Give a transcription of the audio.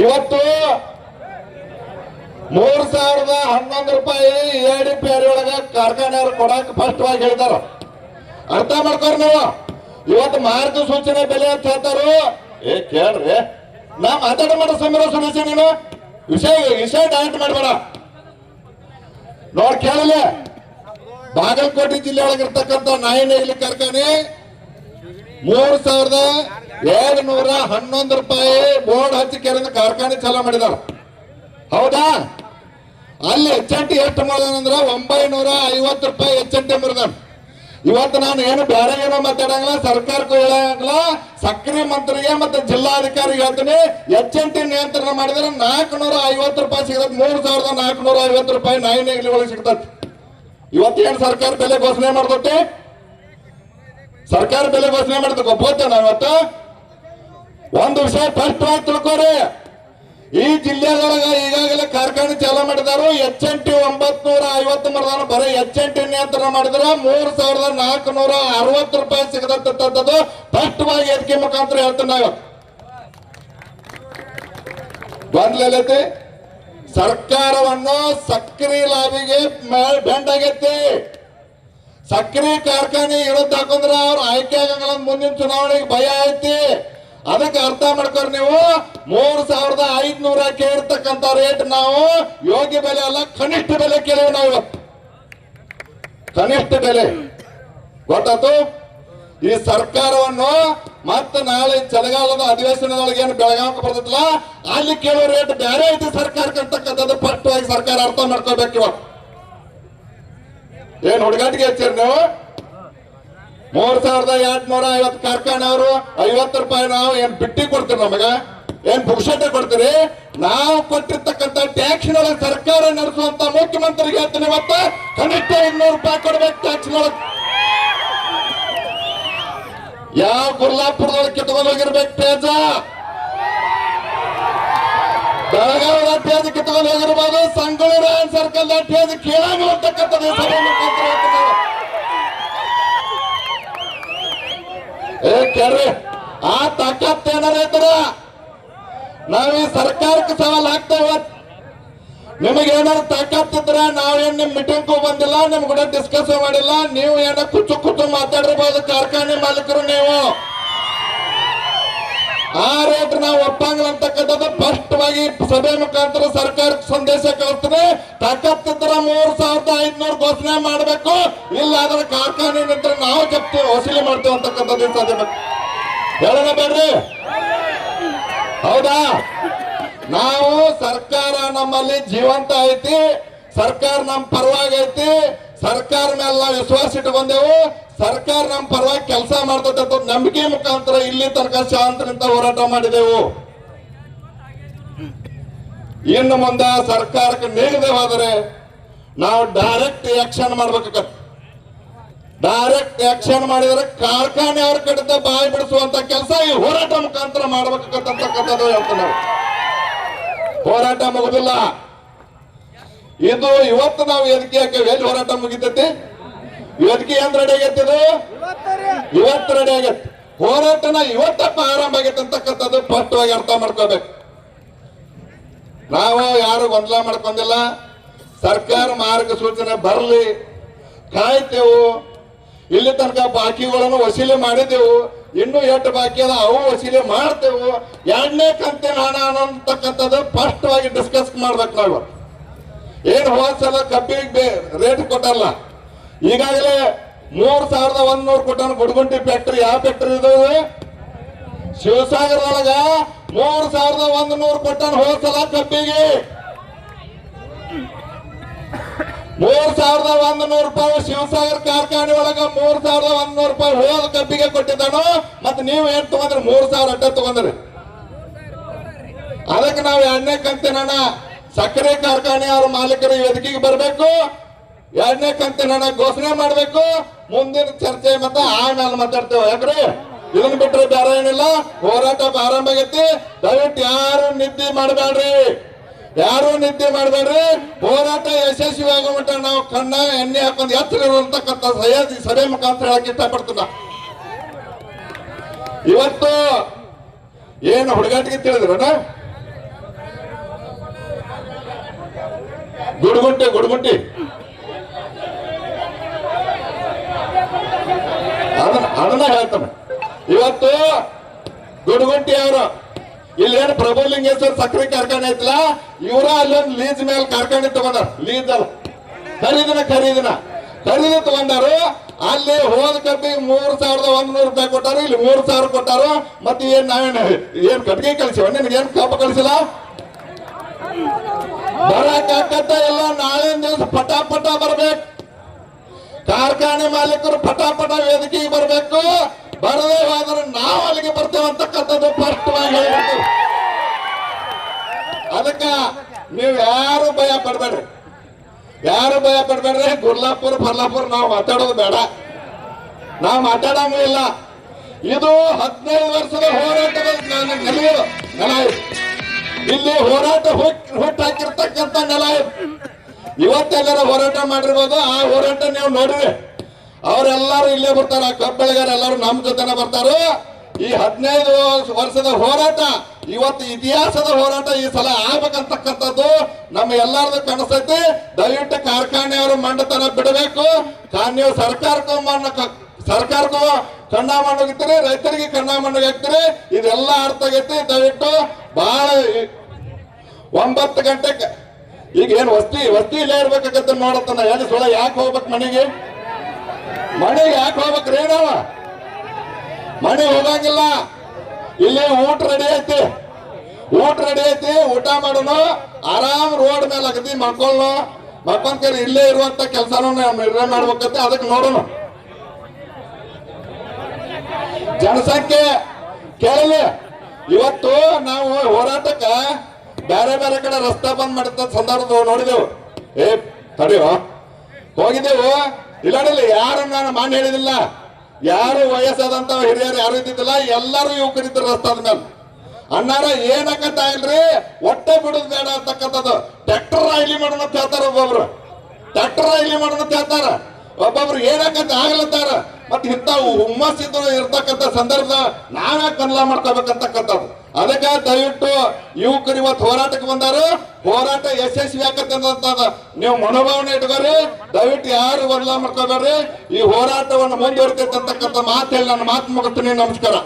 ಇವತ್ತು ಮೂರ್ ಸಾವಿರದ ಹನ್ನೊಂದು ರೂಪಾಯಿ ಎಡಿ ಪೇರಿ ಒಳಗ ಕಾರ್ಖಾನೆಯವ್ರು ಕೊಡಕ್ ಸ್ಪಷ್ಟವಾಗಿ ಹೇಳ್ತಾರ ಅರ್ಥ ಮಾಡ್ಕೊರಿ ನಾವು. ಇವತ್ತು ಮಾರ್ಗಸೂಚನೆ ಬೆಲೆ ಅಂತ ಹೇಳ್ತಾರು, ಏ ಕೇಳ್ರಿ. ನಾ ಮಾತಾಡ ಮಾಡ ಸಮೀರ ಸುರೇಶ ನೀನು. ವಿಷಯ ವಿಷಯ ಡೈರೆಕ್ಟ್ ಮಾಡಬೇಡ. ನೋಡ್ ಕೇಳಲ್ಲ ಬಾಗಲಕೋಟೆ ಜಿಲ್ಲೆ ಒಳಗಿರ್ತಕ್ಕಂಥ ನಾಯಿನೇಗಲಿ ಕಾರ್ಖಾನೆ ಮೂರು ಸಾವಿರದ ಎರಡು ನೂರ ಹನ್ನೊಂದು ರೂಪಾಯಿ ಬೋರ್ಡ್ ಹಚ್ಚಿ ಕೇಳಿದ ಕಾರ್ಖಾನೆ ಚಾಲ ಮಾಡಿದಾರ ಹೌದಾ? ಅಲ್ಲಿ ಎಚ್ ಎನ್ ಟಿ ಎಷ್ಟು ಒಂಬೈನೂರ ಐವತ್ತು ರೂಪಾಯಿ ಎಚ್ ಎನ್ ಟಿ ಇವತ್ತು ನಾನು ಏನು ಬೇರೆ ಏನೋ ಮಾತಾಡಂಗಿಲ್ಲ, ಸರ್ಕಾರಕ್ಕೂ ಹೇಳಂಗಿಲ್ಲ, ಸಕ್ಕರೆ ಮಂತ್ರಿಗೆ ಮತ್ತೆ ಜಿಲ್ಲಾಧಿಕಾರಿಗೆ ಹೇಳ್ತೀನಿ ಎಚ್ ಎನ್ ಟಿ ನಿಯಂತ್ರಣ ಮಾಡಿದ್ರೆ ನಾಲ್ಕುನೂರ ಐವತ್ತು ರೂಪಾಯಿ ಸಿಗತ್ತೆ ಮೂರು ಸಾವಿರದ ನಾಲ್ಕುನೂರ ಐವತ್ತು ರೂಪಾಯಿ ನಾಯಿನೇಗಲಿ ಒಳಗೆ ಇವತ್ತು ಇವತ್ತೇನು ಸರ್ಕಾರ ಬೆಲೆ ಘೋಷಣೆ ಮಾಡ್ದೊಟ್ಟೆ ಸರ್ಕಾರ ಬೆಲೆ ಘೋಷಣೆ ಮಾಡಿದ ಗೊತ್ತೇ ಇವತ್ತು? ಒಂದು ವಿಷಯ ಸ್ಪಷ್ಟವಾಗಿ ತಿಳ್ಕೊರಿ. ಈ ಜಿಲ್ಲೆದೊಳಗ ಈಗಾಗಲೇ ಕಾರ್ಖಾನೆ ಚಾಲೂ ಮಾಡಿದಾರು. ಎಚ್ ಎನ್ ಟಿ ಒಂಬತ್ ನೂರ ಐವತ್ತು ಮರದಾನ ಬರೀ ಎಚ್ ಎನ್ ಟಿ ನಿಯಂತ್ರಣ ಮಾಡಿದ್ರ. ಮೂರ್ ಸಾವಿರದ ನಾಲ್ಕು ನೂರ ಅರವತ್ತು ರೂಪಾಯಿ ಸಿಗದಂತದ್ದು. ಸ್ಪಷ್ಟವಾಗಿ ಎದಕ್ಕೆ ಮುಖಾಂತರ ಹೇಳ್ತೀನಿ ನಾವು ಗೊಂದಲೈತಿ. ಸರ್ಕಾರವನ್ನು ಸಕ್ರಿ ಲಾಬಿಗೆ ಬೆಂಡಾಗೈತಿ ಸಕ್ರೆ ಕಾರ್ಖಾನೆ ಇರೋದ್ ಹಾಕೊಂಡ್ರ ಅವ್ರ ಆಯ್ಕೆ ಆಗಂಗಿಲ್ಲ ಮುಂದಿನ ಚುನಾವಣೆಗೆ ಭಯ ಐತಿ. ಅದಕ್ಕೆ ಅರ್ಥ ಮಾಡ್ಕೊರ್ ನೀವು. ಮೂರ್ ಸಾವಿರದ ಐದ್ನೂರ ಕೇಳಿರ್ತಕ್ಕಂಥ ರೇಟ್ ನಾವು ಯೋಗ್ಯ ಬೆಲೆ ಅಲ್ಲ, ಕನಿಷ್ಠ ಬೆಲೆ ಕೇಳಿವಿ ನಾವು. ಕನಿಷ್ಠ ಬೆಲೆ. ಗೊತ್ತಾತು ಈ ಸರ್ಕಾರವನ್ನು ಮತ್ತೆ ನಾಳೆ ಚಳಿಗಾಲದ ಅಧಿವೇಶನದೊಳಗೆ ಏನು ಬೆಳಗಾವಕ್ಕೆ ಬರ್ತದಲ್ಲ, ಅಲ್ಲಿ ಕೇಳೋ ರೇಟ್ ಬೇರೆ ಐತಿ ಸರ್ಕಾರಕ್ಕೆ ಅಂತಕ್ಕಂಥದ್ದು ಸ್ಪಷ್ಟವಾಗಿ ಸರ್ಕಾರ ಅರ್ಥ ಮಾಡ್ಕೋಬೇಕು ಇವತ್ತು ಏನ್ ಹುಡುಗಾಟಿಗೆ ನೀವು? ಮೂರ್ ಸಾವಿರದ ಎರಡ್ ನೂರ ಐವತ್ತು ಕಾರ್ಖಾನೆ ಅವರು ಐವತ್ತು ರೂಪಾಯಿ ನಾವು ಏನ್ ಬಿಟ್ಟಿ ಕೊಡ್ತೀರಿ ನಮಗ? ಏನ್ ಪುಕ್ಷಟೆ ಕೊಡ್ತೀರಿ? ನಾವು ಕೊಟ್ಟಿರ್ತಕ್ಕಂಥ ಟ್ಯಾಕ್ಸ್ನೊಳಗೆ ಸರ್ಕಾರ ನಡೆಸುವಂತ ಮುಖ್ಯಮಂತ್ರಿಗೆ ಹೇಳ್ತೀನಿ ಇವತ್ತು ಕನಿಷ್ಠ ಇನ್ನೂರು ರೂಪಾಯಿ ಕೊಡ್ಬೇಕು ಟ್ಯಾಕ್ಸ್ನೊಳಗೆ. ಯಾವ ಗುರ್ಲಾಪುರದೊಳಗೆ ಕಿತ್ಕೊಂಡು ಹೋಗಿರ್ಬೇಕು ಪೇಜ? ಬೆಳಗಾವಿ ಪೇಜ್ ಕಿತ್ಕೊಂಡು ಹೋಗಿರ್ಬೋದು ಸರ್ಕಲ್ ಪೇಜ್ ಕೇಳಂಗಿಲ್ಲ ಹೋಗ್ತಕ್ಕಂಥದ್ದು ಸಭೆ ಮುಖಾಂತರ ಹೇಳ್ತೀನಿ ನಾನು. ಏ ಕೇಳ್ರಿ ಆ ತಾಕತ್ ಏನಾರ ಐತರ ನಾವ್ ಈ ಸರ್ಕಾರಕ್ಕೆ ಸವಾಲ್ ಹಾಕ್ತೇವ ನಿಮಗೆ ಏನಾರು ತಾಕತ್ ಇದ್ರ ನಾವೇನ್ ನಿಮ್ ಮೀಟಿಂಗ್ ಬಂದಿಲ್ಲ, ನಿಮ್ ಕೂಡ ಡಿಸ್ಕಸ್ ಮಾಡಿಲ್ಲ, ನೀವು ಏನೋ ಕುಚ್ಚು ಕುಚ್ಚು ಮಾತಾಡಿರ್ಬೋದು ಕಾರ್ಖಾನೆ ಮಾಲೀಕರು ನೀವು. ಆ ರೇಟ್ ನಾವು ಒಪ್ಪಂಗಿಲ್ಲ ಅಂತಕ್ಕಂಥದ್ದು ಸ್ಪಷ್ಟವಾಗಿ ಸಭೆ ಮುಖಾಂತರ ಸರ್ಕಾರಕ್ಕೆ ಸಂದೇಶ ಕಳಿಸ್ತದೆ. ತಕ್ಕಂತರ ಮೂರ್ ಸಾವಿರದ ಐದ್ನೂರು ಘೋಷಣೆ ಮಾಡಬೇಕು. ಇಲ್ಲ ಅದರ ಕಾರ್ಖಾನೆ ನಂತರ ನಾವು ಜಪ್ತಿ ವಸೂಲಿ ಮಾಡ್ತೇವೆ ಅಂತಕ್ಕಂಥದ್ದು ಸಾಧ್ಯ ಹೇಳೋಣ ಬೇಡ್ರಿ. ಹೌದಾ? ನಾವು ಸರ್ಕಾರ ನಮ್ಮಲ್ಲಿ ಜೀವಂತ ಐತಿ. ಸರ್ಕಾರ ನಮ್ಮ ಪರವಾಗಿ ಐತಿ. ಸರ್ಕಾರ ಮೇಲೆ ನಾವು ವಿಶ್ವಾಸ ಇಟ್ಕೊಂಡೆವು ಸರ್ಕಾರ ನಮ್ಮ ಪರವಾಗಿ ಕೆಲಸ ಮಾಡ್ತಕ್ಕಂಥ ನಂಬಿಕೆ ಮುಖಾಂತರ ಇಲ್ಲಿ ತನಕ ಶಾಂತನಿಂದ ಹೋರಾಟ ಮಾಡಿದೆವು. ಇನ್ನು ಮುಂದೆ ಸರ್ಕಾರಕ್ಕೆ ನೀಡಿದೆವಾದರೆ ನಾವು ಡೈರೆಕ್ಟ್ ಆಕ್ಷನ್ ಮಾಡ್ಬೇಕಾಗತ್ತೆ. ಡೈರೆಕ್ಟ್ ಆಕ್ಷನ್ ಮಾಡಿದರೆ ಕಾರ್ಖಾನೆ ಅವ್ರ ಕಡೆ ಬಾಯಿ ಬಿಡಿಸುವಂತ ಕೆಲಸ ಈ ಹೋರಾಟ ಮುಖಾಂತರ ಮಾಡ್ಬೇಕಂತಕ್ಕಂಥದ್ದು ಹೇಳ್ತಾರೆ ನಾವು. ಹೋರಾಟ ಮುಗುದಿಲ್ಲ. ಇದು ಇವತ್ತು ನಾವು ಎದಕ್ಕೆ ಹೋರಾಟ ಮುಗಿತೈತಿ? ವೇದಿಕೆ ಏನ್ ರೆಡಿ ಇದು? ಇವತ್ತು ರೆಡಿ ಆಗೈತೆ. ಹೋರಾಟನ ಇವತ್ತಪ್ಪ ಆರಂಭ ಆಗೈತೆ ಅಂತಕ್ಕಂಥದ್ದು ಸ್ಪಷ್ಟವಾಗಿ ಅರ್ಥ ಮಾಡ್ಕೋಬೇಕು ನಾವು ಯಾರು ಗೊಂದಲ ಮಾಡ್ಕೊಂಡಿಲ್ಲ. ಸರ್ಕಾರ ಮಾರ್ಗಸೂಚನೆ ಬರಲಿ. ಕಾಯ್ತೇವು. ಇಲ್ಲಿ ತನಕ ಬಾಕಿಗಳನ್ನು ವಸೂಲಿ ಮಾಡಿದೆವು. ಇನ್ನು ಎಷ್ಟು ಬಾಕಿ ಅದ ಅವು ವಸೂಲಿ ಮಾಡ್ತೇವು. ಎರಡನೇ ಕಂತೆ ಹಣ ಅನ್ನತಕ್ಕಂಥದ್ದು ಸ್ಪಷ್ಟವಾಗಿ ಡಿಸ್ಕಸ್ ಮಾಡ್ಬೇಕು ನಾವು. ಏನು ಹೋದ ಸಲ ಕಬ್ಬಿಗೆ ರೇಟ್ ಕೊಟ್ಟಲ್ಲ. ಈಗಾಗಲೇ ಮೂರ್ ಸಾವಿರದ ಒಂದ್ನೂರು ಕೊಟ್ಟಾನ ಗುಡ್ಗುಂಟಿ ಫ್ಯಾಕ್ಟರಿ, ಯಾವ ಫ್ಯಾಕ್ಟರಿ ಇದು? ಶಿವಸಾಗರದೊಳಗ ಮೂರ್ ಸಾವಿರದ ಒಂದ್ ನೂರು ಕೊಟ್ಟಾನ ಹೋದ ಸಲ ಕಬ್ಬಿಗೆ. ಮೂರ್ ಸಾವಿರದ ಒಂದ್ ನೂರು ರೂಪಾಯಿ ಶಿವಸಾಗರ್ ಕಾರ್ಖಾನೆ ಒಳಗ ಮೂರ್ ಸಾವಿರದ ಒಂದ್ ನೂರು ರೂಪಾಯಿ ಹೋದ ಕಬ್ಬಿಗೆ ಕೊಟ್ಟಿದ್ದಾನು? ಮತ್ ನೀವು ಏನ್ ತಗೊಂಡ್ರಿ? ಮೂರ್ ಸಾವಿರ ಅಡ್ಡ ತಗೊಂಡ್ರಿ. ಅದಕ್ಕೆ ನಾವು ಎಣ್ಣೆ ಕಂತಿನ ಹಣ ಸಕ್ಕರೆ ಕಾರ್ಖಾನೆ ಅವ್ರ ಮಾಲೀಕರು ಈ ವೇದಿಕೆಗೆ ಬರಬೇಕು. ಎರಡನೇ ಕಂತಿನ ಘೋಷಣೆ ಮಾಡಬೇಕು. ಮುಂದಿನ ಚರ್ಚೆ ಮತ್ತ ಆಮೇಲೆ ಮಾತಾಡ್ತೇವೆ, ಯಾಕ್ರಿ? ಇದನ್ನ ಬಿಟ್ರೆ ಬೇರೆ ಏನಿಲ್ಲ. ಹೋರಾಟ ಆರಂಭ ಆಗೈತಿ. ದಯವಿಟ್ಟು ಯಾರು ನಿದ್ದೆ ಮಾಡಬೇಡ್ರಿ. ಯಾರು ನಿದ್ದೆ ಮಾಡಬೇಡ್ರಿ. ಹೋರಾಟ ಯಶಸ್ವಿ ಮಟ್ಟ ನಾವು ಕಣ್ಣ, ಎಣ್ಣೆ ಹಾಕೊಂಡು ಎತ್ತರಿರುವಂತಕ್ಕಂಥ ಸಹ್ಯಾದ್ರಿ ಸಭೆ ಮುಖಾಂತರ ಹೇಳಕ್ ಇಷ್ಟಪಡ್ತೀನ. ಇವತ್ತು ಏನು ಹುಡುಗಾಟಿಗೆ ತಿಳಿದ್ರಣ ಗುಡ್ಗುಂಟಿ ಗುಡ್ಗುಂಟಿ. ಅದನ್ನ ಹೇಳ್ತಾನೆ. ಇವತ್ತು ಗುಡುಗುಂಟಿ ಅವರು ಇಲ್ಲಿ ಏನು ಪ್ರಭುಲಿಂಗೇಶ್ವರ ಸಕ್ಕರೆ ಕಾರ್ಖಾನೆ ಐತಲ್ಲ, ಇವರ ಅಲ್ಲೊಂದು ಲೀಸ್ ಮೇಲೆ ಕಾರ್ಖಾನೆ ತಗೊಂಡಾರ. ಲೀಸ್ ಅಲ್ಲ. ಖರೀದಿನ ಖರೀದಿನ. ಖರೀದಿ ತಗೊಂಡಾರು, ಅಲ್ಲಿ ಹೋದ ಕಬ್ಬಿಗೆ ಮೂರ್ ಸಾವಿರದ ಒಂದ್ನೂರು ರೂಪಾಯಿ ಕೊಟ್ಟಾರು, ಇಲ್ಲಿ ಮೂರ್ ಸಾವಿರ ಕೊಟ್ಟಾರು, ಮತ್ತೆ ಏನ್ ನಾವೇನ್ ಏನ್ ಕಟ್ಗೆ ಕಳಿಸಿವ? ನಿನ್ಗೆ ಏನ್ ಕಬ್ಬು ಕಳಿಸಿಲ್ಲ? ಬರಕಾಕತ್ತ ಎಲ್ಲ ನಾಳೆ ದಿವಸ ಪಟಾ ಪಟ ಬರ್ಬೇಕು. ಕಾರ್ಖಾನೆ ಮಾಲೀಕರು ಪಟ ಪಟ ವೇದಿಕೆಗೆ ಬರಬೇಕು. ಬರದೇ ಹೋದ್ರೆ ನಾವು ಅಲ್ಲಿಗೆ ಬರ್ತೇವೆ ಅಂತಕ್ಕಂಥದ್ದು ಸ್ಪಷ್ಟವಾಗಿ ಹೇಳ್ಬೇಕು. ಅದಕ್ಕ ನೀವು ಯಾರು ಭಯ ಪಡ್ಬೇಡ್ರಿ. ಯಾರು ಭಯ ಪಡ್ಬೇಡ್ರಿ? ಗುರ್ಲಾಪುರ್ ಫರ್ಲಾಪುರ್ ನಾವು ಮಾತಾಡೋದು ಬೇಡ. ನಾವು ಮಾತಾಡಂಗೂ ಇಲ್ಲ ಇದು ಹದಿನೈದು ವರ್ಷದ ಹೋರಾಟದ ನಾನು ನೆಲೆ ಇಲ್ಲಿ ಹೋರಾಟ ಹುಟ್, ಹುಟ್ಟಾಕಿರ್ತಕ್ಕಂಥ ನೆಲ. ಇವತ್ತೆಲ್ಲರ ಹೋರಾಟ ಮಾಡಿರ್ಬೋದು. ಆ ಹೋರಾಟ ನೀವು ನೋಡ್ರಿ. ಅವರೆಲ್ಲರೂ ಇಲ್ಲೇ ಬರ್ತಾರ. ಕಬ್ಬಳಿಗರ ಎಲ್ಲರೂ ನಮ್ಮ ಜೊತೆನೆ ಬರ್ತಾರೆ. ಈ ಹದಿನೈದು ವರ್ಷದ ಹೋರಾಟ, ಇವತ್ತು ಇತಿಹಾಸದ ಹೋರಾಟ ಈ ಸಲ ಆಗ್ಬೇಕಂತಕ್ಕಂಥದ್ದು ನಮ್ಮ ಎಲ್ಲರದು ಕನಸೈತಿ. ದಯವಿಟ್ಟು ಕಾರ್ಖಾನೆಯವರು ಮಂಡತನ ಬಿಡಬೇಕು. ನೀವು ಸರ್ಕಾರಕ್ಕೂ ಮಣ್ಣ ಸರ್ಕಾರಕ್ಕೂ ಕಣ್ಣ ಮಣ್ಣೋಗಿರ್ತೀರಿ ರೈತರಿಗೆ ಕಣ್ಣ ಮಣ್ಣೋಗಿರ್ತೀರಿ ಇದೆಲ್ಲ ಅರ್ಥ ಆಗೈತಿ. ದಯವಿಟ್ಟು ಬಹಳ ಒಂಬತ್ತು ಗಂಟೆಗೆ ಈಗ ಏನು ವಸ್ತಿ ವಸ್ತಿ ಇಲ್ಲೇ ಇರ್ಬೇಕಾಗತ್ತೆ ನೋಡತ್ತನ ಹೇಳಿ ಸುಳ ಯಾಕೆ ಹೋಗ್ಬೇಕು ಮನೆಗೆ? ಮನೆಗೆ ಯಾಕೆ ಹೋಗ್ಬೇಕ್ರಿ ಏನವ ಮನೆ ಹೋಗಂಗಿಲ್ಲ. ಇಲ್ಲಿ ಊಟ ರೆಡಿ ಐತಿ. ಊಟ ರೆಡಿ ಐತಿ, ಊಟ ಮಾಡೋಣ ಆರಾಮ್ ರೋಡ್ ಮೇಲೆ ಅಗದಿ ಮಕ್ಕೊಳ್ಳೋ ಮಕ್ಕೊಂಡ್ ಇಲ್ಲೇ ಇರುವಂತ ಕೆಲಸನೂ ನಿರ್ಣಯ ಮಾಡ್ಬೇಕಂತೆ, ಅದಕ್ಕೆ ನೋಡೋಣ ಜನಸಂಖ್ಯೆ, ಕೇಳಲಿ. ಇವತ್ತು ನಾವು ಹೋರಾಟಕ್ಕ ಬೇರೆ ಬೇರೆ ಕಡೆ ರಸ್ತೆ ಬಂದ್ ಮಾಡಿದ ಸಂದರ್ಭ ನೋಡಿದೆವು. ಏ, ತಡೆಯೋ. ಹೋಗಿದ್ದೆವು. ಇಲ್ಲ ಯಾರು ನಾನು ಮಾನ್ಯ ಹೇಳಿದಿಲ್ಲ. ಯಾರು ವಯಸ್ಸಾದಂತ ಹಿರಿಯರು ಯಾರು ಇದ್ದಿದ್ದಿಲ್ಲ, ಎಲ್ಲರೂ ಯುವಕರಿದ್ರು ರಸ್ತಾದ ಮೇಲೆ. ಅಣ್ಣಾರ, ಏನಕ್ಕಂತ ಇಲ್ರಿ ಹೊಟ್ಟೆ ಬಿಡುದು ಬೇಡ ಅಂತಕ್ಕಂಥದ್ದು. ಟ್ರ್ಯಾಕ್ಟರ್ ಆಗ್ಲಿ ಮಾಡೋಣ ಅಂತ ಹೇಳ್ತಾರ ಒಬ್ಬೊಬ್ರು. ಟ್ರ್ಯಾಕ್ಟರ್ ಆಗ್ಲಿ ಮಾಡೋಣ ಅಂತ ಹೇಳ್ತಾರ. ಒಬ್ಬೊಬ್ರು ಏನಕ್ಕಂತ ಆಗ್ಲತ್ತಾರ ಮತ್ತೆ ಇಂಥ ಹುಮ್ಮಸ್ಸಿದ್ರು ಇರ್ತಕ್ಕಂಥ ಸಂದರ್ಭ ನಾವೇ ಕನ್ಲ ಮಾಡ್ಕೋಬೇಕಂತಕ್ಕಂಥದ್ದು. ಅದಕ್ಕೆ ದಯವಿಟ್ಟು ಯುವಕರು ಇವತ್ತು ಹೋರಾಟಕ್ಕೆ ಬಂದಾರು. ಹೋರಾಟ ಯಶಸ್ವಿ ಅನ್ನೋಂಥದ್ದು ನೀವು ಮನೋಭಾವನೆ ಇಟ್ಕೋರಿ ದಯವಿಟ್ಟು ಯಾರು ಬದಲಾವಣೆ ಮಾಡ್ಕೋಬೇಡ್ರಿ. ಈ ಹೋರಾಟವನ್ನು ಮುಂದುವರಿತೈತೆ ಅಂತಕ್ಕಂಥ ಮಾತು ಹೇಳಿ ನನ್ನ ಮಾತು ಮುಗಿಸ್ತೀನಿ. ನಮಸ್ಕಾರ.